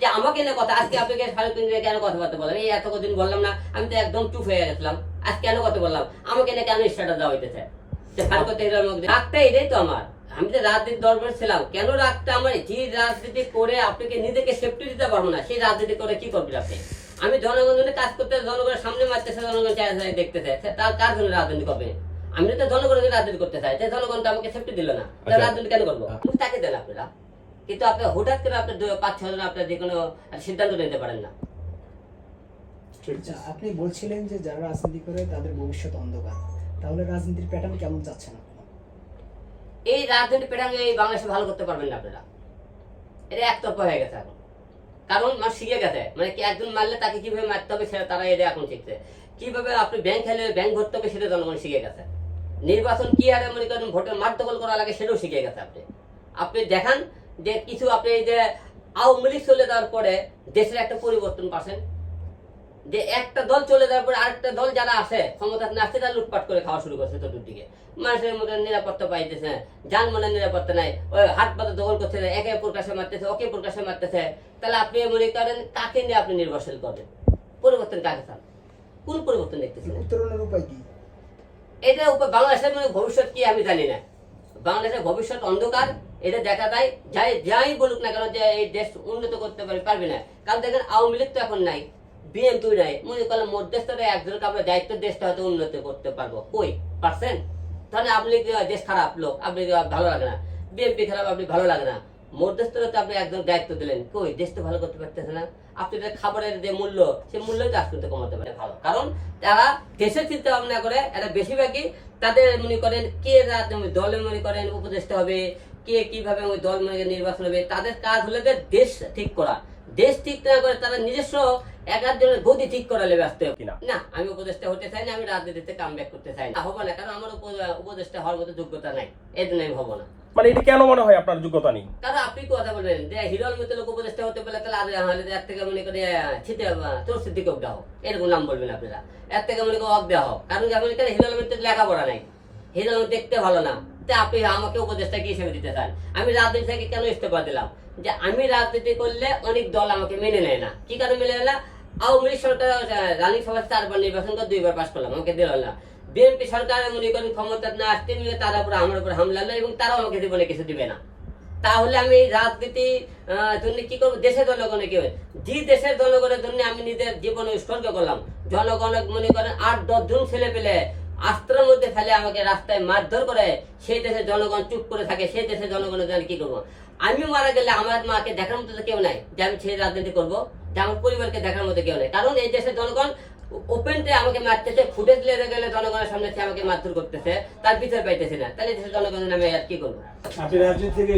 যে আমাকে নিয়ে কথা আজকে আপনাকে নিয়ে কেন কথাবার্তা বললাম? এই এত কদিন বললাম না আমি তো একদম চুপ হয়ে গেছিলাম। আজ কেন কথা বললাম? আমাকে নিয়ে কেন স্টার্টার দেওয়া হইতেছে? রাগটা এটাই তো আমার। আমি তো রাজনীতি দরবারে ছিলাম। কেন রাগটা আমার? যে রাজনীতি করে আপনাকে নিজেকে সেফটি দিতে পারব না সেই রাজনীতি করে কি করবেন আপনি? আমি জনগণের কাজ করতে জনগণের সামনে মারতেছে জনগণ চায় দেখতেছে। তার কার জন্য রাজনীতি করবে? আমি তো জনগণের রাজনীতি করতে চাই। জনগণ তো আমাকে সেফটি দিল না আচ্ছা। রাজনীতি কেন করব? তাকে দেন আপনারা। কিন্তু আপনি হঠাৎ করে আপনি পাঁচ ছজন আপনার যে কোনো সিদ্ধান্ত নিতে পারেন না। আচ্ছা, আপনি বলছিলেন যে যারা রাজনীতি করে তাদের ভবিষ্যৎ অন্ধকার। তাহলে রাজনীতির প্যাটার্ন কেমন যাচ্ছেন আপনি? এই রাজনীতি পেটাঙ্গে এই বাংলাদেশে ভালো করতে পারবেন না আপনারা। এটা একতরফা হয়ে গেছে এখন। কারণ মানুষ শিখে গেছে। মানে কি একজন মারলে তাকে কীভাবে মারতে হবে সেটা তারা এটা এখন শিখছে। কীভাবে আপনি ব্যাংক খেলে ব্যাংক ভরতে হবে সেটা জনগণ শিখে গেছে। নির্বাচন কি হারে মনে করেন ভোটের মাঠদখল করা লাগে সেটাও শিখে গেছে আপনি। আপনি দেখান যে কিছু আপনি যে আওয়ামী লীগ চলে যাওয়ার পরে দেশের একটা পরিবর্তন পাচ্ছেন যে একটা দল চলে যাওয়ার পরে আরেকটা দল যারা আছে ক্ষমতা আসছে তারা লুটপাট করে খাওয়া শুরু করছে চতুর্দিকে। মানুষের মধ্যে নিরাপত্তা পাইতেছে যানবাহনের নিরাপত্তা নাই ওই হাত পাতা দখল করছে একে প্রকাশে মারতেছে ওকে প্রকাশে মারতেছে। তাহলে আপনি মনে করেন কাকে নিয়ে আপনি নির্ভরশীল করবেন? পরিবর্তন কাকে চান? কোন পরিবর্তন দেখতেছেন? উত্তরণের উপায় কি? এটা উপর বাংলাদেশের মানে ভবিষ্যৎ কি আমি জানি না। বাংলাদেশের ভবিষ্যৎ অন্ধকার, এটা দেখা যায়, যাই যাই বলুক না কেন যে এই দেশ উন্নত করতে পারবে পারবে না। কারণ দেখেন, আওয়ামী লীগ তো এখন নাই, বিএনপি নাই। মনে করলাম মধ্যস্থরে একজনকে আমরা দায়িত্ব দেশটা হয়তো উন্নত করতে পারব। কই? পারছেন? তাহলে আপনি দেশ খারাপ লোক? আপনি ভালো লাগে না? বিএনপি খারাপ, আপনি ভালো লাগে না। মধ্যস্থরতে আপনি একজন দায়িত্ব দিলেন। কই? দেশ তো ভালো করতে পারতেছে না। আপনি খাবারের যে মূল্য সেই তো আজ করতে কমাতে পারে। ভালো। কারণ তারা দেশের চিন্তা ভাবনা করে, এরা বেশিরভাগই তাদের মনে করেন কে দলে মনে করেন উপদেষ্টা হবে, কে কীভাবে ওই দল মনে নির্বাচন হবে, তাদের কাজ হলো যে দেশ ঠিক করা। দেশ ঠিক না করে তারা নিজস্ব এক একজনের গতি ঠিক করালে ব্যস্ত কিনা? না। আমি উপদেষ্টা হতে চাই না আমি রাজনীতিতে কাম ব্যাক করতে চাই না। হব না কারণ আমার উপ- উপদেষ্টা হওয়ার মতো যোগ্যতা নাই। এই জন্য আমি হব না। মানে এটা কেন মনে হয় আপনার যোগ্যতা নেই? কারণ আপনি কথা বলবেন যে হিরোর মতো লোক উপদেষ্টা হতে পারলে তাহলে আর হলে এর থেকে মনে করে ছিটে তোর অব্দা হোক। এরকম নাম বলবেন আপনারা। এর থেকে মনে করে হোক। কারণ কি আপনি হিরোর মধ্যে লেখাপড়া নাই। হিরো দেখতে ভালো না। তা আপনি আমাকে উপদেষ্টা কি হিসেবে দিতে চান। আমি রাজনীতি থেকে কেন ইস্তফা দিলাম? যে আমি রাজনীতি করলে অনেক দল আমাকে মেনে নেয় না। কি কারণে মেনে নেয় না? আওয়ামী লীগ সরকার রানী সভা চারবার নির্বাচন করে দুইবার পাশ করলাম, আমাকে দিল না। বিএনপি সরকার মনে করেন ক্ষমতা না আসতে নিয়ে তারা উপর আমার উপর হামলা হলো এবং তারাও আমাকে জীবনে কিছু দিবে না। তাহলে আমি এই রাজনীতি জন্য কি করব? দেশের জনগণে কি? যে দেশের জনগণের জন্য আমি নিজের জীবন উৎসর্গ করলাম। জনগণ মনে করেন আট দশ জন ছেলে পেলে আস্ত্রের মধ্যে ফেলে আমাকে রাস্তায় মারধর করে, সেই দেশের জনগণ চুপ করে থাকে, সেই দেশের জনগণের জন্য কি করব? আমি মারা গেলে আমার মাকে দেখার মতো কেউ নাই, যে আমি ছেড়ে রাজনীতি করব, যে আমার পরিবারকে দেখার মতো কেউ নাই। কারণ এই দেশের জনগণ ওপেনটে আমাকে মারতেছে ফুটেজ লেগে গেলে জনগণের সামনে সে আমাকে মারধর করতেছে, তার বিচার পাইতেছে না। তাহলে দেশের জনগণের নামে আর কি করব? আপনি রাজনীতি থেকে